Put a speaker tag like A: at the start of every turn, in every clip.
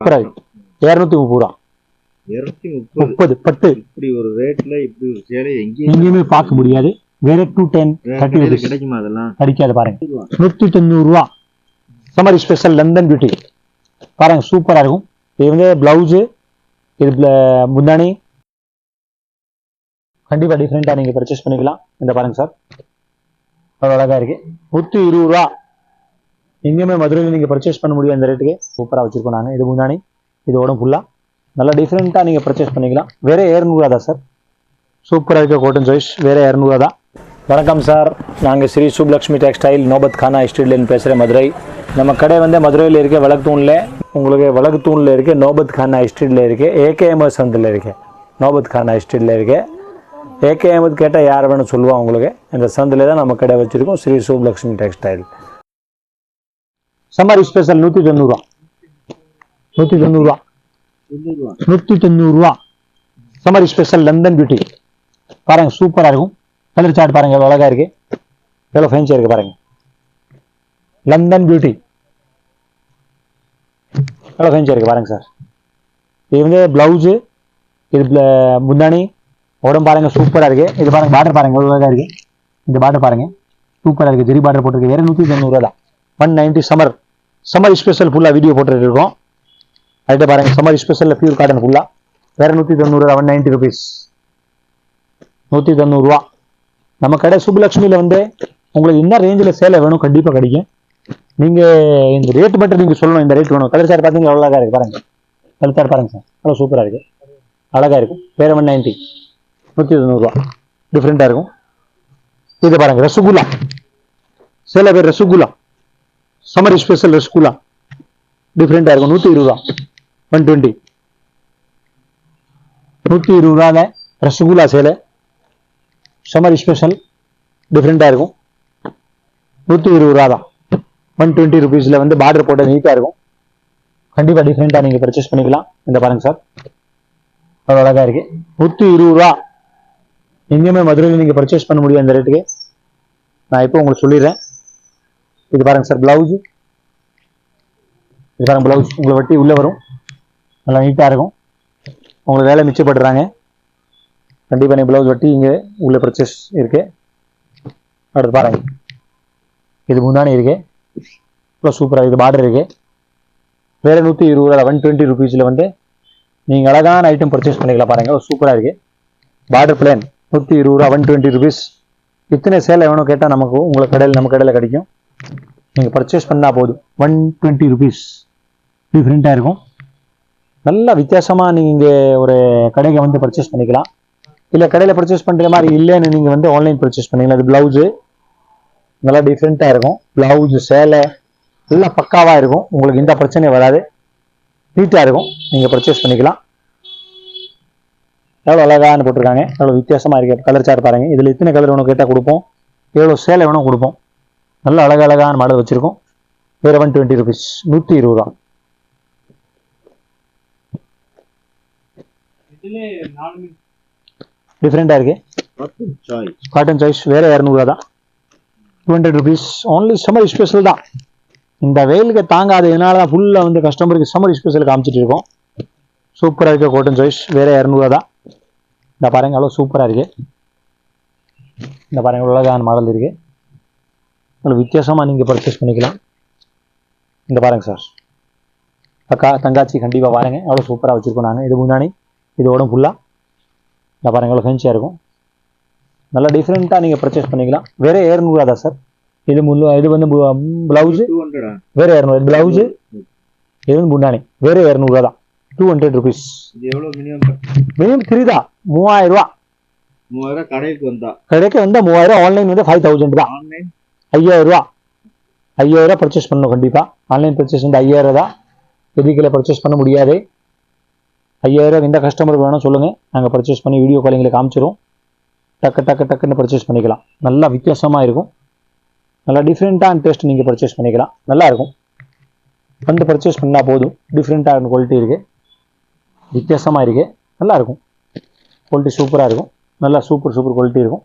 A: இரநூத்தி முப்பது ரூபா.
B: முப்பது.
A: பட்டு
B: இப்படி ஒரு ரேட்ல இப்படி ஒரு சேலை எங்கேயும்
A: எங்கேயுமே பார்க்க முடியாது. வேற டூ டென்
B: வேற
A: தேர்ட்டி
B: கடையில
A: ருபீஸ்
B: கிடைக்குமா அதெல்லாம்?
A: கிடைக்காது பாருங்க. நூத்தி தொண்ணூறு ரூபா. சம்மர் ஸ்பெஷல் லண்டன் பியூட்டி பாருங்க சூப்பரா இருக்கும். இது வந்து பிளவுஸு இது bla- முந்தானி கண்டிப்பா டிஃப்ரெண்டா நீங்க பர்ச்சேஸ் பண்ணிக்கலாம். இந்த பாருங்க சார் அவ்வளோ அழகா இருக்கு. நூத்தி இருபது ரூபா. எங்கேயுமே மதுரையில் நீங்கள் பர்ச்சேஸ் பண்ண முடியும் இந்த ரேட்டுக்கு சூப்பராக வச்சுருக்கோம் நாங்கள் இது முந்தானி இது ஃபுல்லாக நல்லா டிஃப்ரெண்ட்டாக நீங்கள் பர்ச்சேஸ் பண்ணிக்கலாம். வேறு இரநூறுவா தான் சார் சூப்பராக இருக்க கோட்டன் சாய்ஸ் வேறு இரநூறுவா தான். வணக்கம் சார் நாங்கள் ஸ்ரீ சுப்லக்ஷ்மி டெக்ஸ்டைல் நோபத் கானா ஸ்ட்ரீட்லேருந்து பேசுகிறேன் மதுரை. நம்ம கடை வந்து மதுரையில் இருக்க விளக்குத்தூணில் உங்களுக்கு விளக்குத்தூணில் இருக்க நோபத் கானா ஸ்ட்ரீட்டில் இருக்கு ஏகேஎம்எஸ் சந்தில் இருக்கு. நோபத் கானா ஸ்ட்ரீட்டில் இருக்கு. ஏகேஎம்எஸ் கேட்டால் யார் வேணும் சொல்லுவான் உங்களுக்கு. இந்த சந்தில் தான் நம்ம கடை வச்சுருக்கோம் Sri Subbulakshmi textile summer special நூற்றி தொண்ணூறுவா நூற்றி தொண்ணூறுரூவா
B: தொண்ணூறுவா
A: தொண்ணூறு ரூபா. சம்மர் ஸ்பெஷல் லண்டன் பியூட்டி பாருங்க சூப்பராக இருக்கும். கலர் சார்ட் பாருங்க எவ்வளோ அழகா இருக்கு. எவ்வளோ ஃபேன்சியாக இருக்கு பாருங்க. லண்டன் பியூட்டி எவ்வளோ ஃபேன்சியாக இருக்கு பாருங்க சார் இது வந்து பிளவுஸு இது முந்தானி உடம்பு பாருங்க சூப்பராக இருக்கு. இது பாருங்க பார்டர் பாருங்க எவ்வளோ அழகா இருக்கு. இந்த பார்டர் பாருங்க. சூப்பராக இருக்கு. ஜெரி பார்டர் போட்டிருக்கு. வேற நூற்றி தொண்ணூறுவா தான். One ninety summer summer special ஃபுல்லாக வீடியோ போட்டுட்டு இருக்கோம். அதுகிட்ட பாருங்கள் சம்மர் ஸ்பெஷலில் பியூர் காட்டன் ஃபுல்லாக வேறு நூற்றி தொண்ணூறு ஒன் நைன்டி ருபீஸ் நூற்றி தொண்ணூறுரூவா நம்ம கடை சுப்புலட்சுமியில் வந்து உங்களுக்கு என்ன ரேஞ்சில் சேலை வேணும் கண்டிப்பாக கிடைக்கும். நீங்கள் இந்த ரேட் மட்டும் நீங்கள் சொல்லணும் இந்த ரேட் வேணும். கலர் சார் பார்த்தீங்கன்னா அவ்வளோ அழகாக இருக்குது பாருங்க. கலர் சார் பாருங்கள் சார் அவ்வளோ சூப்பராக இருக்குது அழகாக இருக்கும் வேறு ஒன் நைன்ட்டி நூற்றி தொண்ணூறுரூவா டிஃப்ரெண்ட்டாக இருக்கும். இது பாருங்கள் ரசகுல்லா. சேலை பேர் ரசகுல்லா. சம்மர் ஸ்பெஷல் ஸ்கூலா டிஃப்ரெண்ட்டாக இருக்கும். நூற்றி இருபது? ரூபா ஒன் டுவெண்ட்டி நூற்றி இருபது ரூபாவில் ரசகுல்லா சேலை. சம்மர் ஸ்பெஷல் டிஃப்ரெண்ட்டாக இருக்கும். நூற்றி இருபது ரூபா தான் ஒன் டுவெண்ட்டி ருபீஸ்ல வந்து பார்டர் போட்ட நீட்டாக இருக்கும். கண்டிப்பாக டிஃப்ரெண்ட்டாக நீங்க பர்ச்சேஸ் பண்ணிக்கலாம். இந்த பாருங்க சார் அவ்வளோ அழகா இருக்கு. நூற்றி இருபது? ரூபா எங்கேயுமே மதுரையில் நீங்க பர்ச்சேஸ் பண்ண முடியும் அந்த ரேட்டுக்கு நான் இப்போ உங்களுக்கு சொல்லிடுறேன். இது பாருங்க சார் பிளவுஸ் இது பாருங்க பிளவுஸ் உங்களை வட்டி உள்ளே வரும். நல்லா நீட்டாக இருக்கும். உங்களுக்கு வேலை மிச்சப்படுறாங்க. கண்டிப்பாக நீ ப்ளவுஸ் வட்டி இங்கே உள்ள பர்ச்சேஸ் இருக்கு. அடுத்து பாருங்க. இது முந்தானே இருக்கு. இவ்வளோ சூப்பராக இது பார்டர் இருக்கு. வேற நூற்றி இருபது ரூபா ஒன் டுவெண்ட்டி ருபீஸில் வந்து நீங்கள் அழகான ஐட்டம் பர்ச்சேஸ் பண்ணிக்கலாம் பாருங்க. சூப்பராக இருக்கு. பார்டர் பிளேன் நூற்றி இருபது ரூபா ஒன் டுவெண்ட்டி ருபீஸ் இத்தனை சேலை வேணும் கேட்டால் நமக்கு உங்களுக்கு கடையில் நம்ம கடையில் கிடைக்கும். நீங்கள் பர்ச்சேஸ் பண்ணால் போதும். ஒன் டுவெண்ட்டி ருபீஸ் டிஃப்ரெண்ட்டாக இருக்கும். நல்ல வித்தியாசமாக நீங்கள் ஒரு கடைக்கு வந்து பர்ச்சேஸ் பண்ணிக்கலாம். இல்லை கடையில் பர்ச்சேஸ் பண்ணுற மாதிரி இல்லைன்னு நீங்கள் வந்து ஆன்லைன் பர்ச்சேஸ் பண்ணிக்கலாம் அது ப்ளவுஸு நல்லா டிஃப்ரெண்ட்டாக இருக்கும். ப்ளவுஸு சேலை எல்லாம் பக்காவாக இருக்கும். உங்களுக்கு எந்த பிரச்சனையும் வராது. நீட்டாக இருக்கும். நீங்கள் பர்ச்சேஸ் பண்ணிக்கலாம். எவ்வளோ அழகான்னு போட்டிருக்காங்க. எவ்வளோ வித்தியாசமாக இருக்குது கலர் சார் பாருங்க. இதில் எத்தனை கலர் வேணும் கேட்டால் கொடுப்போம். எவ்வளோ சேலை வேணும் கொடுப்போம். நல்ல அழகு அழகான மாடல் வச்சுருக்கோம். வேறு ஒன் டுவெண்ட்டி ருபீஸ் நூற்றி இருபது ரூபா டிஃப்ரெண்ட்டாக இருக்கு.
B: காட்டன் சாய்ஸ்
A: காட்டன் சாய்ஸ் வேற இரநூறுவா தான். Two hundred rupees only summer special தான். இந்த வெயிலுக்கு தாங்காததுனால தான் ஃபுல்லாக வந்து கஸ்டமருக்கு சம்மர் ஸ்பெஷல் காமிச்சிட்டு இருக்கோம். சூப்பராக இருக்க காட்டன் சாய்ஸ் வேற இரநூறுவா தான். இந்த பாருங்க அவ்வளோ சூப்பராக இருக்கு. இந்த பாருங்க அழகான மாடல் இருக்கு. அவ்வளோ வித்தியாசமாக நீங்கள் பர்ச்சேஸ் பண்ணிக்கலாம். இந்த பாருங்க சார் அக்கா தங்காச்சி கண்டிப்பாக பாருங்க அவ்வளோ சூப்பராக வச்சுருக்கோம் நாங்கள் இது முன்னாடி இது உடம்பு ஃபுல்லாக இந்த பாருங்க எவ்வளோ ஃபென்சியாக இருக்கும். நல்லா டிஃப்ரெண்ட்டாக நீங்கள் பர்ச்சேஸ் பண்ணிக்கலாம். வேற இரநூறுவா தான் சார் இது முள்ளு இது வந்து ப்ளவுஸு வேற இரநூறு. ப்ளவுஸு இது வந்து முன்னாடி. வேற இரநூறுவா தான். Two hundred rupees
B: minimum
A: three தான். மூவாயிரம் ரூபா.
B: மூவாயிரம் கடைக்கு வந்தா.
A: கடைக்கு வந்து மூவாயிரம் ஆன்லைன் வந்து ஃபைவ் தௌசண்ட் தான்.
B: ஆன்லைன்
A: ஐயாயிரரூவா. ஐயாயிரரூவா பர்ச்சேஸ் பண்ணணும் கண்டிப்பாக ஆன்லைன் பர்ச்சேஸ் வந்து ஐயாயிரம் தான். எதுக்கில் பர்ச்சேஸ் பண்ண முடியாது. ஐயாயிரம் எந்த கஸ்டமருக்கு வேணும் சொல்லுங்கள் நாங்கள் பர்ச்சேஸ் பண்ணி வீடியோ காலிங்கில் காமிச்சிரும் டக்கு டக்கு டக்குன்னு பர்ச்சேஸ் பண்ணிக்கலாம். நல்லா வித்தியாசமாக இருக்கும். நல்லா டிஃப்ரெண்ட்டான டேஸ்ட் நீங்கள் பர்ச்சேஸ் பண்ணிக்கலாம். நல்லா இருக்கும். வந்து பர்ச்சேஸ் பண்ணால் போதும். டிஃப்ரெண்ட்டான குவாலிட்டி இருக்குது வித்தியாசமாக இருக்குது நல்லா இருக்கும். குவாலிட்டி சூப்பராக இருக்கும். நல்லா சூப்பர் சூப்பர் குவாலிட்டி இருக்கும்.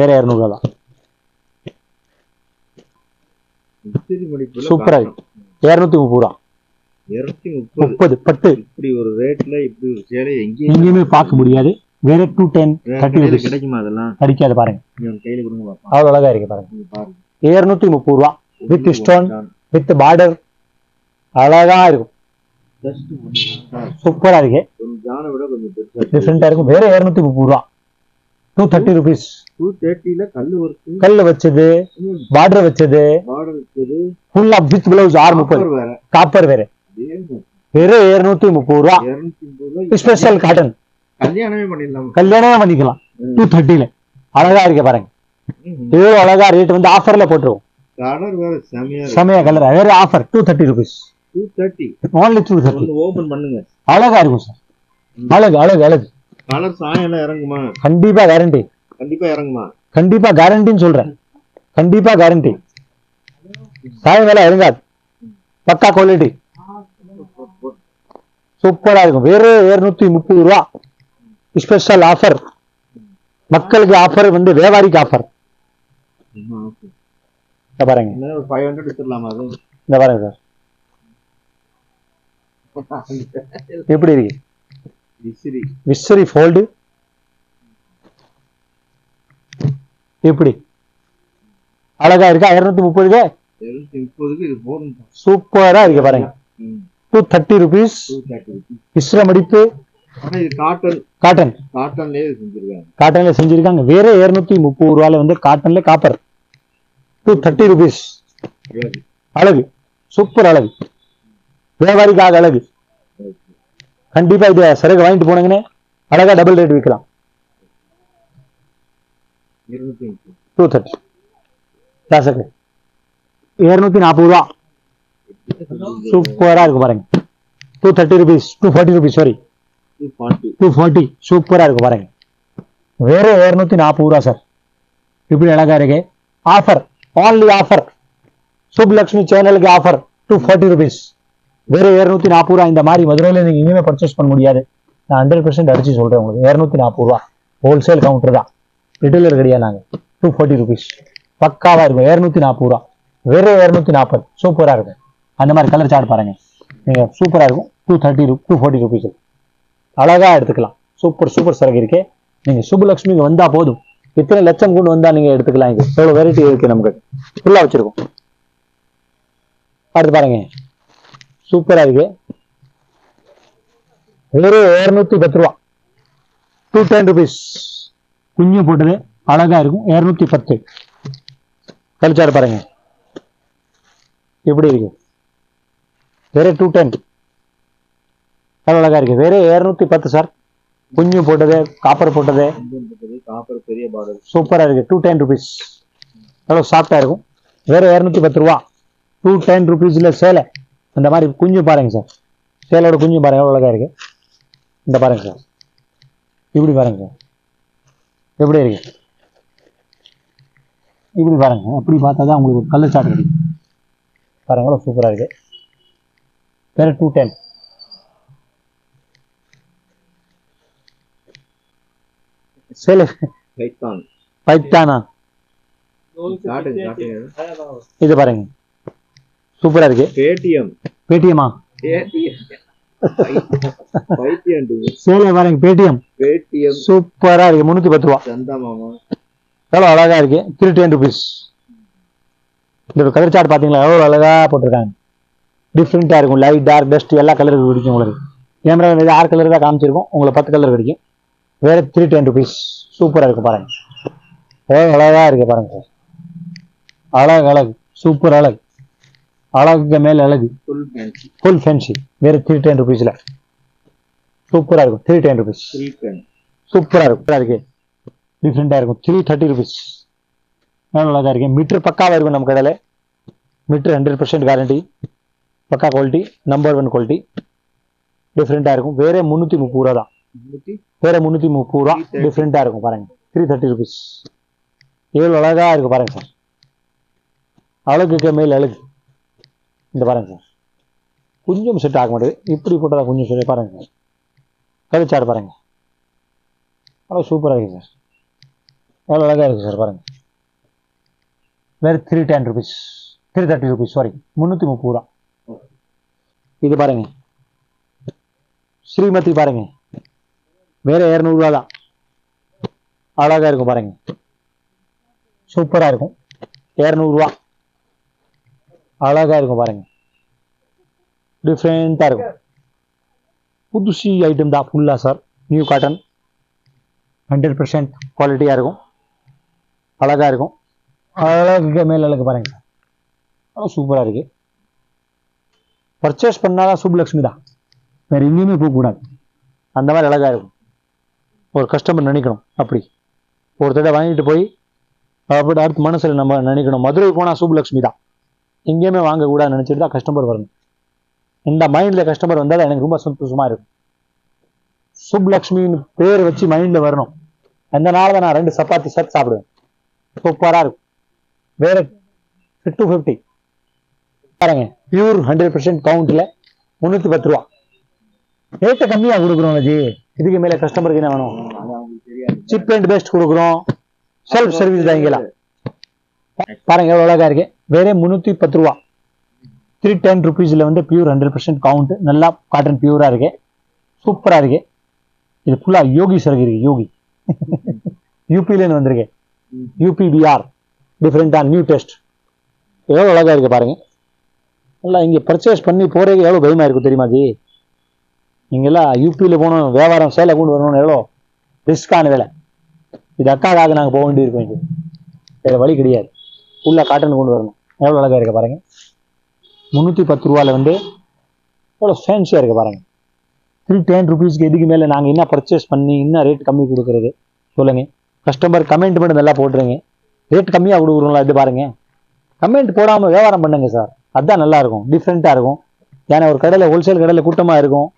A: வேறு இரநூறுவா தான் சூப்பரா இருக்கு இரநூத்தி முப்பது ரூபா.
B: இருநூத்தி முப்பது.
A: பட்டு
B: இப்படி ஒரு ரேட்ல இப்படி ஒரு சேலை எங்கேயும்
A: எங்கேயுமே பார்க்க முடியாது. வேற டூ டென் தேர்ட்டி ருபீஸ்
B: கிடைக்குமா அதெல்லாம்?
A: அடிக்காது பாருங்க.
B: கையில கொடுங்க பாப்பா.
A: அவ்வளோ அழகா இருக்கு பாருங்க. இருநூத்தி முப்பது ரூபா. stone.
B: ஒண்ணுதான்.
A: வித் பார்டர் அழகா இருக்கும். சூப்பரா இருக்கு. டிஃப்ரெண்டா இருக்கும். வேற இருநூத்தி முப்பது ரூபா. டூ தேர்ட்டி ருபீஸ்
B: டூ தேர்ட்டில கல்லு ஒர்க்கு
A: வச்சது பார்டர் வச்சது
B: பார்டர்
A: ஃபுல்லா வித் பிளவுஸ் ஆறு முப்பது காப்பர் வேற. வெறும் இருநூத்தி முப்பது ரூபா. ஸ்பெஷல் காட்டன்
B: கல்யாணமே. பண்ணிடலாம்?
A: கல்யாணமே பண்ணிக்கலாம். டூ தேர்ட்டில அழகா இருக்கு பாருங்க. எவ்வளவு அழகா ரேட் வந்து ஆஃபர்ல போட்டுருவோம்.
B: கலர் வேற செமையா
A: செமையா கலர் வேற offer two thirty rupees
B: two thirty
A: only two thirty
B: open பண்ணுங்க.
A: அழகா இருக்கும் சார் அழகு அழகு அழகு.
B: கலர் சாயம் இறங்குமா?
A: கண்டிப்பா கேரண்டி
B: கண்டிப்பா இறங்குமா?
A: கண்டிப்பா கேரண்டின்னு சொல்றேன். கண்டிப்பா கேரண்டி சாயம் வேலை இறங்காது. பக்கா குவாலிட்டி சூப்பரா இருக்கும். வெறும் இருநூத்தி முப்பது ரூபா. ஸ்பெஷல் ஆஃபர் மக்களுக்கு ஆஃபர் வந்து வியாபாரிக்கு ஆஃபர் பாருங்க. இந்த பாருங்க சார். எப்படி இருக்கு?
B: விசிறி.
A: ஃபோல்டு எப்படி? அழகா இருக்கா? இருநூத்தி முப்பதுக்கு? சூப்பரா இருக்கு பாருங்க. டூ தேர்ட்டி ருபீஸ்
B: ஆனா இது காட்டன்
A: காட்டன்ல செஞ்சிருக்காங்க. வேற இருநூத்தி முப்பது ரூபாயில வந்து காட்டன்ல காப்பர் டூ தேர்ட்டி ருபீஸ்
B: அழகு.
A: சூப்பர் அழகு. வியாபாரிக்காக அழகு. கண்டிப்பா இது சரக்கு வாங்கிட்டு போனீங்கன்னு அழகா டபுள் ரேட் விற்கலாம். டூ தேர்ட்டி தாசக்கு இருநூத்தி நாற்பது. ரூபா சூப்பரா இருக்கு பாருங்க. Two thirty rupees two forty rupees sorry
B: two forty
A: two forty சூப்பரா இருக்கு பாருங்க. வேற இருநூத்தி நாற்பது ரூபா சார் இப்படி அழகா இருக்கு. ஆஃபர் ஆன்லி ஆஃபர் சுப்லக்ஷ்மி சேனலுக்கு ஆஃபர் டூ ஃபார்ட்டி ருபீஸ் வேற இருநூத்தி நாற்பது ரூபா இந்த மாதிரி மதுரையில நீங்க எங்கேயுமே பர்ச்சேஸ் பண்ண முடியாது. நான் ஹண்ட்ரட் பர்சன்ட் அடிச்சு சொல்றேன் உங்களுக்கு. இருநூத்தி நாற்பது ரூபா ஹோல்சேல் கவுண்டர் தான். ரிட்டெயிலர் கிடையாது நாங்கள் டூ ஃபார்ட்டி ருபீஸ் பக்காவாக இருக்கும். இரநூத்தி நாற்பது ரூபா. வெறும் இரநூத்தி நாற்பது சூப்பராக இருக்கும். அந்த மாதிரி கலர் சார்ட் பாருங்க. நீங்கள் சூப்பராக இருக்கும். Two thirty two forty rupees அழகாக எடுத்துக்கலாம். சூப்பர் சூப்பர் சரக்கு இருக்கே. நீங்கள் சுபலட்சுமிக்கு வந்தால் போதும். இத்தனை லட்சம் கொண்டு வந்தால் நீங்கள் எடுத்துக்கலாம் இங்கே எவ்வளோ வெரைட்டி இருக்குது நமக்கு? ஃபுல்லாக வச்சுருக்கோம். அடுத்து பாருங்க. சூப்பராக இருக்கு. வெறும் இரநூத்தி பத்து ரூபா. டூ டென் ருபீஸ் குஞ்சு போட்டது அழகா இருக்கும். இரநூத்தி பத்து. கழிச்சாரு பாருங்க. எப்படி இருக்கு? வேற டூ டென் அழகா இருக்கு. வேற இரநூத்தி பத்து சார் குஞ்சு போட்டது காப்பர் போட்டது.
B: காப்பர் பெரிய பாடல்
A: சூப்பரா இருக்கு டூ டென் ருபீஸ் எவ்வளோ சாஃப்டா இருக்கும். வேற இரநூத்தி பத்து ரூபா. டூ டென் ருபீஸ்ல சேலை. அந்த மாதிரி குஞ்சு பாருங்க சார் சேலையோட குஞ்சு பாருங்க. எவ்வளோ அழகா இருக்கு. இந்த பாருங்க சார் இப்படி பாருங்க சார் எப்படி இருக்கு? இப்படி பாருங்க அப்படி பார்த்தா தான் உங்களுக்கு கலர் சாட் கிடைக்கும். பாருங்க எவ்வளோ சூப்பரா இருக்கு. வேற டூ டென் சேலை
B: பைத்தான்
A: இது பாருங்க. சூப்பரா இருக்கு.
B: பேடிஎம் பேடிஎம்
A: சேலை பாருங்க பேடிஎம்
B: பேடிஎம்
A: சூப்பரா இருக்கு. முன்னூத்தி பத்து ரூபா. எவ்வளவு அழகா இருக்கு. த்ரீ டென் ருபீஸ் இந்த கலர் சார்ட் பாத்தீங்களா? எவ்வளவு அழகா போட்டிருக்காங்க. டிஃப்ரெண்டா இருக்கும். லைட் டார்க் டஸ்ட் எல்லா கலருக்கு கிடைக்கும் உங்களுக்கு. கேமரா இது ஆறு கலர் தான் காமிச்சிருக்கோம். உங்களுக்கு பத்து கலர் கிடைக்கும் வேற த்ரீ டென் ருபீஸ் சூப்பரா இருக்கு பாருங்க. எவ்வளவு அழகா இருக்கு பாருங்க. சார் அழகு அழகு. சூப்பர் அழகு. அழகுக்கு மேல அழகு.
B: ஃபுல் ஃபேன்சி
A: ஃபுல் ஃபேன்சி வேற த்ரீ டென் ருபீஸ்ல சூப்பரா இருக்கும். Three ten rupees
B: three ten
A: சூப்பரா இருக்கும். இருக்கு. டிஃப்ரெண்டா இருக்கும். த்ரீ தேர்ட்டி ருபீஸ் நல்லா தான் இருக்கு. மீட்டர் பக்காவா இருக்கும் நம்ம கடையில. மீட்டர் ஹண்ட்ரட் பர்சன்ட் கேரண்டி பக்கா குவாலிட்டி நம்பர் ஒன் குவாலிட்டி டிஃப்ரெண்டா இருக்கும். வேற முந்நூத்தி முப்பது ரூபா தான். வேற முந்நூத்தி முப்பது ரூபா
B: 330.
A: டிஃப்ரெண்டா இருக்கும் பாருங்க. த்ரீ தேர்ட்டி ருபீஸ் எவ்வளவு அழகா இருக்கு பாருங்க சார். அழகுக்கு மேல் அழகு இந்த பாருங்க சார். கொஞ்சம் செட் ஆக மாட்டேது இப்படி போட்டதா கொஞ்சம் சரி பாருங்க சார். கழிச்சாடு பாருங்க. அவ்வளோ சூப்பராக இருக்கு சார் எவ்வளோ அழகா இருக்கு சார் பாருங்க. வேறு three ten rupees three thirty rupees sorry முந்நூற்றி முப்பது ரூபா. இது பாருங்க. ஸ்ரீமதி பாருங்க. வேறு இரநூறுவா தான். அழகா இருக்கும் பாருங்க. சூப்பரா இருக்கும். இரநூறுவா அழகா இருக்கும் பாருங்க. டிஃப்ரெண்டா இருக்கும். புதுசு ஐட்டம் தான் ஃபுல்லா sir new cotton hundred percent குவாலிட்டியா இருக்கும். அழகா இருக்கும். அழகு மேல அழகு பாருங்க அவ்வளோ சூப்பரா இருக்கு. பர்ச்சேஸ் பண்ணாதான் சுப்லக்ஷ்மி தான். வேறு எங்கேயுமே போகக்கூடாது அந்த மாதிரி அழகாக இருக்கும். ஒரு கஸ்டமர் நினைக்கணும் அப்படி. ஒரு தடவை வாங்கிட்டு போய் அப்படி அடுத்த மனசுல நம்ம நினைக்கணும். மதுரை போனா சுப்லக்ஷ்மி தான். எங்கேயுமே வாங்கக்கூடாது நினைச்சிட்டு தான் கஸ்டமர் வரணும். இந்த மைண்ட்ல கஸ்டமர் வந்தால் எனக்கு ரொம்ப சந்தோஷமா இருக்கும். சுப்லக்ஷ்மின்னு பேர் வச்சு மைண்ட்ல வரணும். அந்த நாளில் நான் ரெண்டு சப்பாத்தி சட் சாப்பிடுவேன். சூப்பராக இருக்கும். வேற டூ ஃபிஃப்டி பாருங்க பியூர் ஹண்ட்ரட் பர்சன்ட் கவுண்ட்ல முந்நூற்றி பத்து ரூபா. ரேட்டை கம்மியாக கொடுக்குறோம் ஜி இதுக்கு மேலே கஸ்டமருக்கு என்ன வேணும்? சிப் அண்ட் பெஸ்ட் கொடுக்குறோம். செல்ஃப் சர்வீஸ் தான் இங்கெல்லாம் பாருங்க எவ்வளோ அழகா இருக்கு. வேற முந்நூற்றி பத்து ரூபா. த்ரீ டென் ருபீஸில் வந்து பியூர் ஹண்ட்ரட் பர்சன்ட் கவுண்ட் நல்லா காட்டன் பியூராக இருக்கு. சூப்பராக இருக்கு. இது ஃபுல்லாக யோகி சரகு இருக்கு யோகி. யூபிலேருந்து வந்திருக்கு. யூபிபிஆர் டிஃப்ரெண்ட்டாக நியூ டெஸ்ட் எவ்வளோ அழகா இருக்குது பாருங்க. நல்லா இங்கே பர்ச்சேஸ் பண்ணி போறதுக்கு எவ்வளோ பயமா இருக்கும் தெரியுமா ஜி? நீங்கள்லாம் யூபியில் போகணும் வியாபாரம் சேலை கொண்டு வரணும்னு எவ்வளோ ரிஸ்க்கான வேலை. இது அக்காக்காக நாங்கள் போக வேண்டியிருக்கோம் இங்கே வேறு வழி கிடையாது. ஃபுல்லாக காட்டன் கொண்டு வரணும். எவ்வளோ அழகா இருக்க பாருங்க. முந்நூற்றி பத்து ரூபாயில் வந்து எவ்வளோ ஃபேன்சியாக இருக்குது பாருங்கள் த்ரீ டென் ருபீஸ்க்கு எதுக்கு மேலே நாங்கள் என்ன பர்ச்சேஸ் பண்ணி என்ன ரேட் கம்மி கொடுக்குறது? சொல்லுங்கள் கஸ்டமர் கமெண்ட் மட்டும் நல்லா போட்டுருங்க. ரேட் கம்மியாக கொடுக்குறோங்களா இது பாருங்கள் கமெண்ட் போடாமல் வியாபாரம் பண்ணுங்கள் சார் அதுதான் நல்லாயிருக்கும் டிஃப்ரெண்ட்டாக இருக்கும். ஏன்னா ஒரு கடையில் ஹோல்சேல் கடையில் கூட்டமாக இருக்கும்.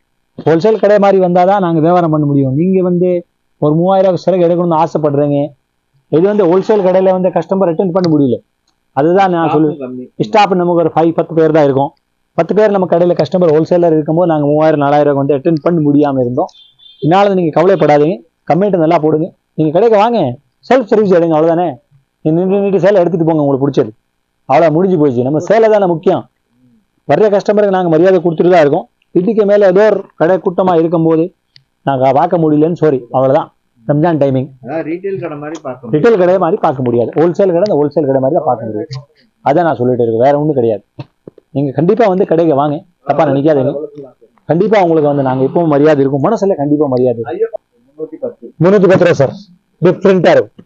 A: ஹோல்சேல் கடை மாதிரி வந்தால் தான் நாங்கள் வியாபாரம் பண்ண முடியும். நீங்கள் வந்து ஒரு மூவாயிரம் சிறகு எடுக்கணும்னு ஆசைப்படுறீங்க. இது வந்து ஹோல்சேல் கடையில் வந்து கஸ்டமர் அட்டென்ட் பண்ண முடியல. அதுதான் நான் சொல்லு
B: காசும் கம்மி
A: ஸ்டாஃப் நமக்கு ஒரு ஃபைவ் பத்து பேர் தான் இருக்கும். பத்து பேர் நம்ம கடையில் கஸ்டமர் ஹோல்சேலர் இருக்கும்போது நாங்கள் மூவாயிரம் நாலாயிரம் வந்து அட்டென்ட் பண்ண முடியாமல் இருந்தோம். இதனால நீங்கள் கவலைப்படாதீங்க. கமெண்ட் நல்லா போடுங்க. நீங்கள் கடைக்கு வாங்க. செல்ஃப் சர்வீஸ் எடுங்க அவ்வளோதானே நின்று நின்று சேலை எடுத்துகிட்டு போங்க உங்களுக்கு பிடிச்சது. அவ்வளோ முடிஞ்சு போயிடுச்சு நம்ம சேலை தானே முக்கியம். வர்ற கஸ்டமருக்கு நாங்கள் மரியாதை கொடுத்துட்டு தான் இருக்கோம். இதுக்கு மேலே ஏதோ ஒரு கடை கூட்டமாக இருக்கும்போது நாங்கள் பார்க்க முடியலன்னு சாரி அவ்வளோதான் ரம்ஜான் டைமிங்
B: ரீட்டைல் கடை மாதிரி பார்க்க
A: ரிட்டைல் கடை மாதிரி பார்க்க முடியாது. ஹோல்சேல் கடை அந்த ஹோல்சேல் கடை மாதிரி தான் பார்க்க முடியும். அதான் நான் சொல்லிட்டு இருக்கேன். வேற ஒன்றும் கிடையாது. நீங்க கண்டிப்பா வந்து கடைக்கு வாங்க. தப்பா நினைக்காதீங்க. கண்டிப்பா உங்களுக்கு வந்து நாங்க இப்பவும் மரியாதை இருக்கும். மனசுல கண்டிப்பா மரியாதை.
B: முன்னூத்தி பத்து.
A: ரூபா சார் டிஃப்ரெண்டா இருக்கும்.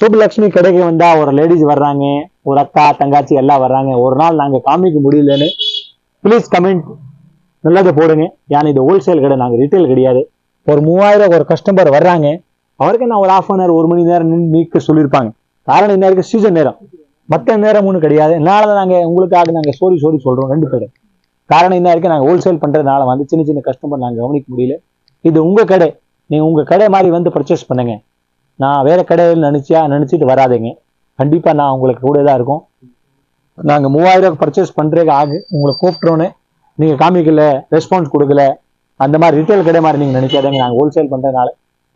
A: சுப்லக்ஷ்மி கடைக்கு வந்தா ஒரு லேடிஸ் வர்றாங்க ஒரு அக்கா தங்காச்சி எல்லாம் வர்றாங்க. ஒரு நாள் நாங்க காமிக்க முடியலன்னு ப்ளீஸ் கமெண்ட் நல்லதை போடுங்க. ஏன்னா இது ஹோல்சேல் கடை நாங்க ரீட்டைல் கிடையாது. ஒரு மூவாயிரம் ஒரு கஸ்டமர் வர்றாங்க அவருக்கு நான் ஒரு ஆஃப் அன் ஹவர் ஒரு மணி நேரம் நீக்க சொல்லியிருப்பாங்க. காரணம் என்ன இருக்கு சீசன் நேரம். மற்ற நேரம் ஒன்றும் கிடையாது. என்னால் தான் நாங்கள் உங்களுக்காக நாங்கள் சோரி சோரி சொல்கிறோம் ரெண்டு பேரும். காரணம் என்ன இருக்கு நாங்கள் ஹோல்சேல் பண்ணுறதுனால வந்து சின்ன சின்ன கஸ்டமர் நாங்கள் கவனிக்க முடியல. இது உங்கள் கடை. நீங்கள் உங்கள் கடை மாதிரி வந்து பர்ச்சேஸ் பண்ணுங்க. நான் வேறு கடையில் நினச்சியா நினச்சிட்டு வராதீங்க. கண்டிப்பாக நான் உங்களுக்கு கூட தான் இருக்கும். நாங்கள் மூவாயிரம் பர்ச்சேஸ் பண்ணுறதுக்கு ஆகு. உங்களை கூப்பிட்றோன்னு நீங்கள் காமிக்கல ரெஸ்பான்ஸ் கொடுக்கல. அந்த மாதிரி ரிட்டைல் கடை மாதிரி நீங்கள் நினைக்காதீங்க. நாங்கள் ஹோல்சேல் பண்ணுறதுனால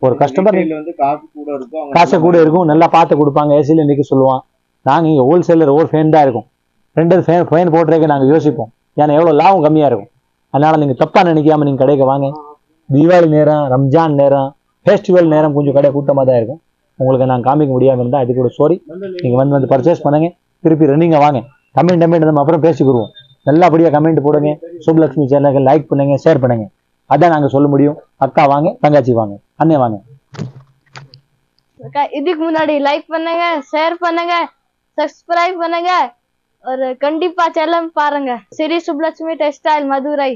A: ஒரு கஸ்டமர்
B: வந்து காசு கூட இருக்கும்
A: காசை கூட இருக்கும். நல்லா பார்த்து கொடுப்பாங்க. ஏசியில் நிற்க சொல்லுவான். நாங்கள் இங்கே ஹோல்சேலர் ஒரு ஃபேன் தான் இருக்கும். ரெண்டு ஃபேன் ஃபேன் போட்டுறதுக்கு நாங்கள் யோசிப்போம். ஏன்னா எவ்வளோ லாபம் கம்மியாக இருக்கும். அதனால நீங்கள் தப்பாக நினைக்காம நீங்கள் கடைக்கு வாங்க. தீபாவளி நேரம் ரம்ஜான் நேரம் ஃபெஸ்டிவல் நேரம் கொஞ்சம் கடை கூட்டமாக தான் இருக்கும். உங்களுக்கு நான் காமிக்க முடியாமல் இருந்தால் அது கூட சாரி நீங்கள் வந்து வந்து பர்ச்சேஸ் பண்ணுங்க. திருப்பி ரன்னிங்க வாங்க. கமெண்ட் கமெண்ட் நம்ம அப்புறம் பேசிக்கிடுவோம் நல்லபடியாக கமெண்ட் போடுங்க. சுப்லக்ஷ்மி சேனலுக்கு லைக் பண்ணுங்க ஷேர் பண்ணுங்க. அதான் நாங்க சொல்ல முடியும். அக்கா வாங்க தங்காச்சி வாங்க அண்ணே வாங்க.
C: அக்கா, இதுக்கு முன்னாடி லைக் பண்ணுங்க ஷேர் பண்ணுங்க சப்ஸ்கிரைப் பண்ணுங்க. ஒரு கண்டிப்பா செல்லம் பாருங்க. ஸ்ரீ சுப்லட்சுமி டெக்ஸ்டைல் மதுரை.